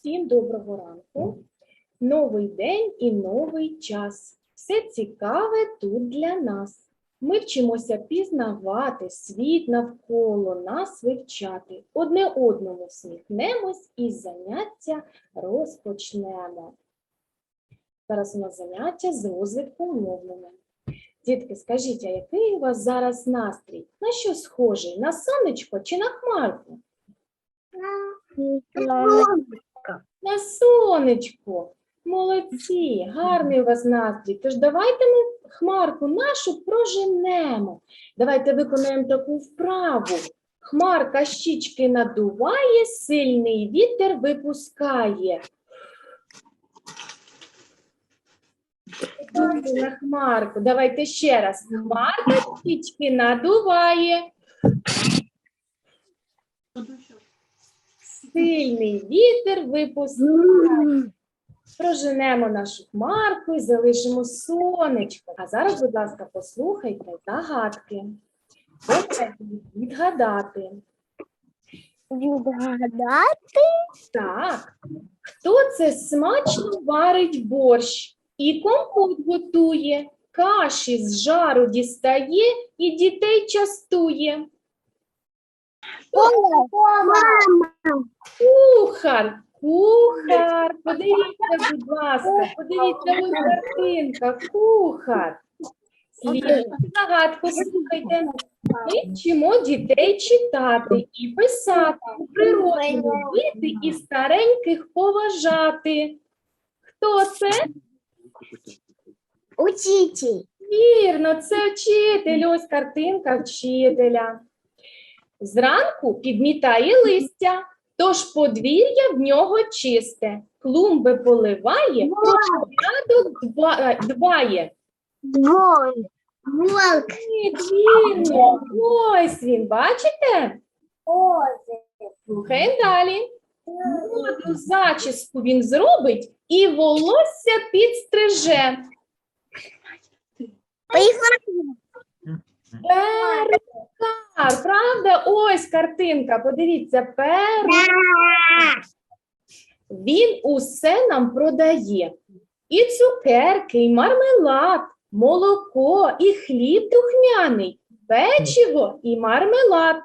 Всім доброго ранку. Новий день і новий час. Все цікаве тут для нас. Ми вчимося пізнавати світ навколо нас вивчати. Одне одному всміхнемось і заняття розпочнемо. Зараз у нас заняття з розвитку мовлення. Дітки, скажіть, а який у вас зараз настрій? На що схожий? На сонечко чи на хмарку? На сонечко. Молодці, гарний у вас настрій. Тож давайте ми хмарку нашу проженемо. Давайте виконаємо таку вправу. Хмарка щічки надуває, сильний вітер випускає. На хмарку. Давайте ще раз. Хмарка щічки надуває. Сильний вітер випускає. Проженемо нашу хмарку і залишимо сонечко. А зараз, будь ласка, послухайте загадки. Попробуйте відгадати. Відгадати Так. Хто це смачно варить борщ і компот готує, каші з жару дістає і дітей частує? Мама. Кухар, кухар. Подивіться, будь ласка, подивіться, ось картинка, кухар. Слідуючу загадку слухайте. Ми вчимо дітей читати і писати, природу любити і стареньких поважати. Хто це? Учитель. Вірно, це вчитель. Ось картинка вчителя. Зранку підмітає листя, тож подвір'я в нього чисте. Клумби поливає, порядок дбає. Двой. Волк. Вірно, ось він, бачите? Слухаємо далі. Модну зачіску він зробить і волосся підстриже. Поїхали. Перукар, правда? Ось картинка. Подивіться, перукар. Він усе нам продає. І цукерки, і мармелад, молоко, і хліб духмяний, печиво і мармелад.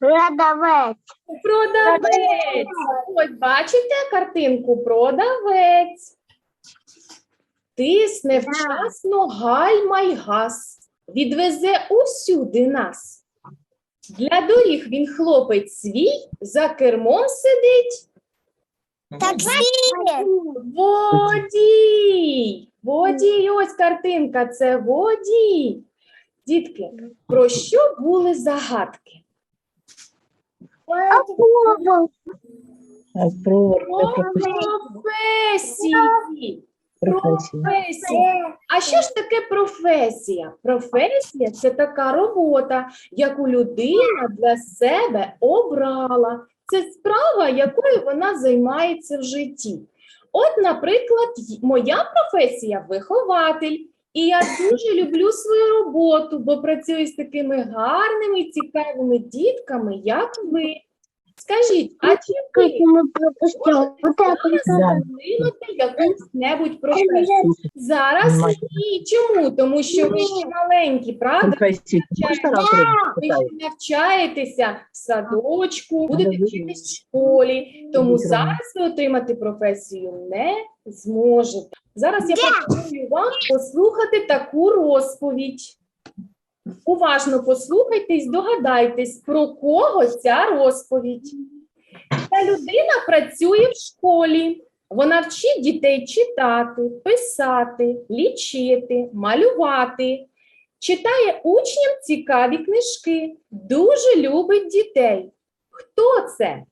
Продавець. Продавець. Ось бачите картинку? Продавець. Тисне вчасно гальма й газ. Відвезе усюди нас. Для доріг він хлопець свій, за кермом сидить водій. Водій, ось картинка, це водій. Дітки, про що були загадки? Про Про професії. Професія. А що ж таке професія? Професія це така робота, яку людина для себе обрала. Це справа, якою вона займається в житті. От, наприклад, моя професія вихователь. І я дуже люблю свою роботу, бо працюю з такими гарними цікавими дітками, як ви. Скажіть, а чи ви Мы пропустим. Вот это. розвинути якусь небудь професію? Зараз ні. Чому? Тому що ви ще маленькі, правда? Ви ще навчаєтеся в садочку, будете вчитись в школі, тому зараз ви отримати професію не зможете. Зараз я пропоную вам послухати таку розповідь. Уважно послухайте і здогадайтесь, про кого ця розповідь. Ця людина працює в школі. Вона вчить дітей читати, писати, лічити, малювати. Читає учням цікаві книжки, дуже любить дітей. Хто це?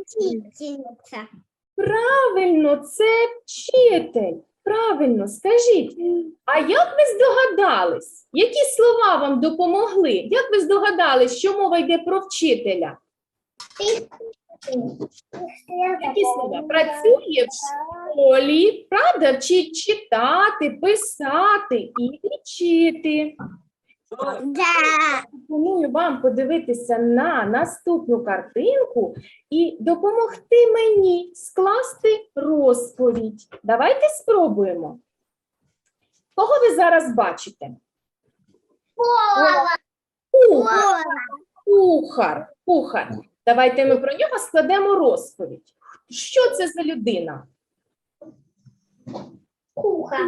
Учительница. Правильно, це вчитель. Правильно, скажіть. А як ви здогадались? Які слова вам допомогли? Як ви здогадались, що мова йде про вчителя? Які слова? Працює в школі, правда, вчить читати, писати і лічити. Да. Пропоную вам подивитися на наступну картинку і допомогти мені скласти розповідь. Давайте спробуємо. Кого ви зараз бачите? Кухар. Кухар. Кухар. Давайте ми про нього складемо розповідь. Що це за людина? Куха.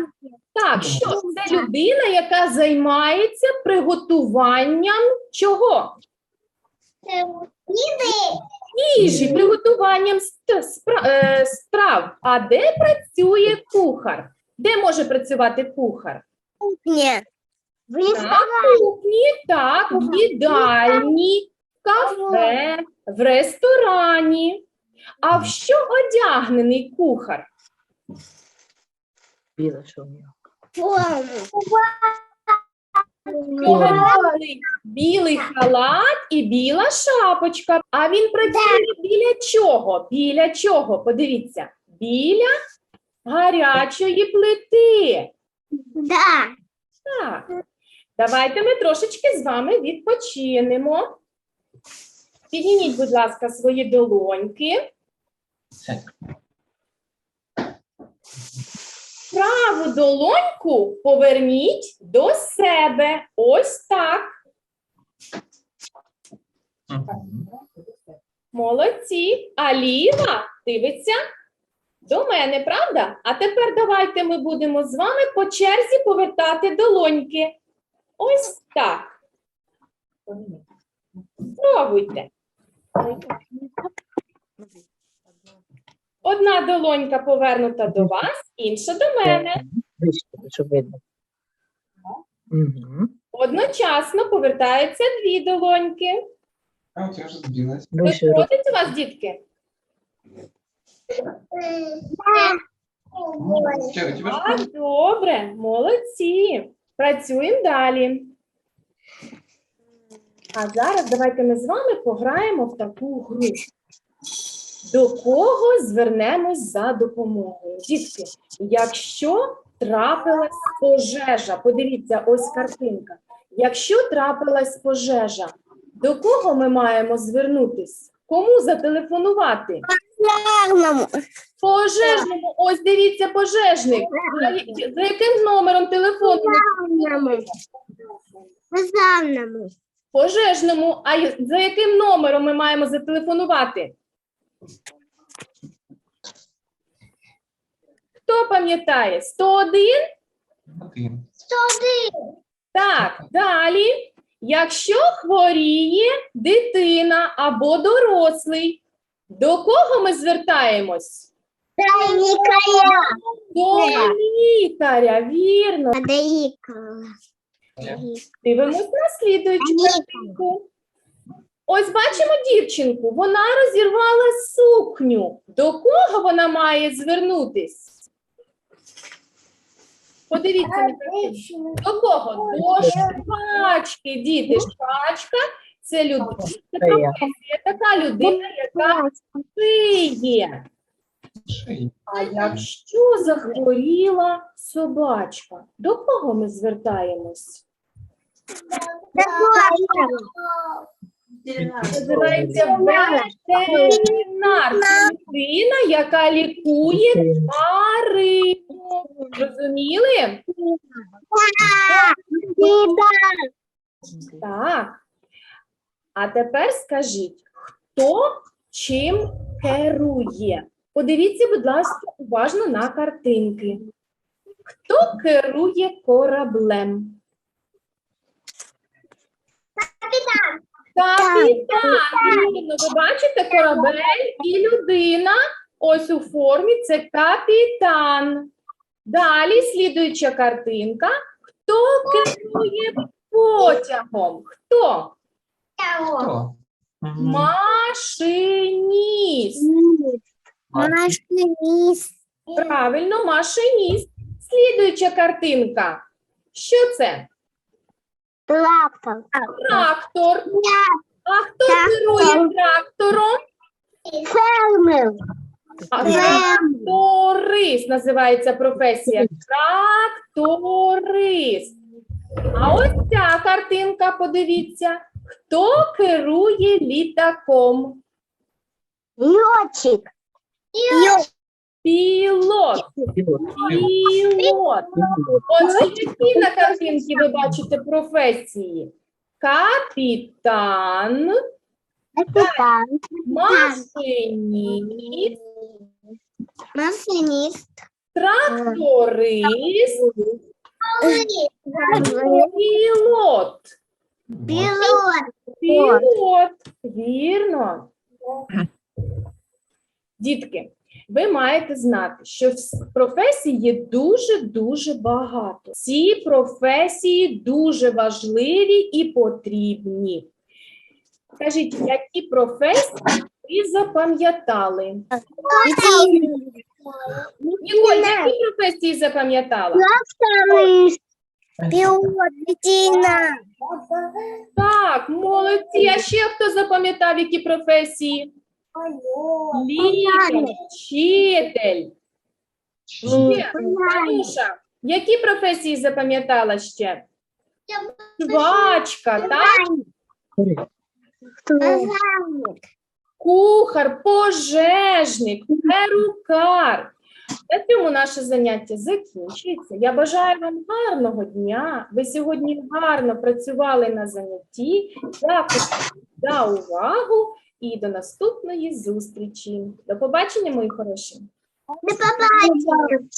Так, що це людина, яка займається приготуванням чого? Їжі, приготуванням ст- спра- е, страв. А де працює кухар? Де може працювати кухар? Нет. На кухні, так, в їдальні, в кафе, в ресторані. А в що одягнений кухар? Біле, що в нього. Білий, білий халат і біла шапочка. А він працює біля чого? Біля чого? Подивіться, біля гарячої плити. Да. Так. Давайте ми трошечки з вами відпочинемо. Підніміть, будь ласка, свої долоньки. Праву долоньку поверніть до себе. Ось так. Молодці. А ліва дивиться до мене, правда? А тепер давайте ми будемо з вами по черзі повертати долоньки. Ось так. Спробуйте. Одна долонька повернута до вас, інша до мене. Видно. Угу. Одночасно повертаються дві долоньки. А у тебя уже сбилась. Виходить у вас, дітки? У тебя же Так, добре, молодці. Працюємо далі. А зараз давайте ми з вами пограємо в таку гру. До кого звернемось за допомогою? Дітки, якщо трапилась пожежа, подивіться, ось картинка. Якщо трапилась пожежа, до кого ми маємо звернутись? Кому зателефонувати? Главному. Пожежному, ось дивіться, пожежник. За яким номером телефону? Главному. Главному. Пожежному. А за яким номером ми маємо зателефонувати? Хто пам'ятає? 101? один. Так, далі. Якщо хворіє дитина або дорослий, до кого ми звертаємось? До лікаря, вірно. Доикала. Дивимось на слідуючу картинку. Ось бачимо дівчинку, вона розірвала сукню. До кого вона має звернутись? Подивіться на. До кого? До швачки, діти. Швачка це людина, це Це професія, така людина, яка шиє. А якщо захворіла собачка, до кого ми звертаємось? Називається ветеринар. Людина, яка лікує тварину. Розуміли? Так. А тепер скажіть, хто чим керує? Подивіться, будь ласка, уважно на картинки. Хто керує кораблем? Капітан. Капітан. Вірно. Ви бачите корабель і людина ось у формі це капітан. Далі слідуюча картинка. Хто керує потягом? Хто? Кто? Мгм. Машиніст. Правильно, машиніст. Слідуюча картинка. Що це? Трактор. Трактор. А хто керує трактором? Фермер. А Тракторист називається професія. Тракторист. А ось ця картинка, подивіться, хто керує літаком? Летчик. Пілот. Пілот. Пілот. Отже, які на картинці ви бачите професії? Капітан, Капитан. машиніст, Машинист. тракторист, пілот. Пилот. Пілот. Вірно. Дітки, ви маєте знати, що професій є дуже-дуже багато. Ці професії дуже важливі і потрібні. Скажіть, які професії ви запам'ятали? Ніколь, які професії запам'ятала? Так, молодці. А ще хто запам'ятав, які професії? Лікар, вчитель. Ще, Танюша, які професії запам'ятала ще? Швачка, так? Кухар, пожежник, перукар. На цьому наше заняття закінчується. Я бажаю вам гарного дня. Ви сьогодні гарно працювали на занятті. Дякую за увагу і до наступної зустрічі. До побачення, мої хороші. До побачення.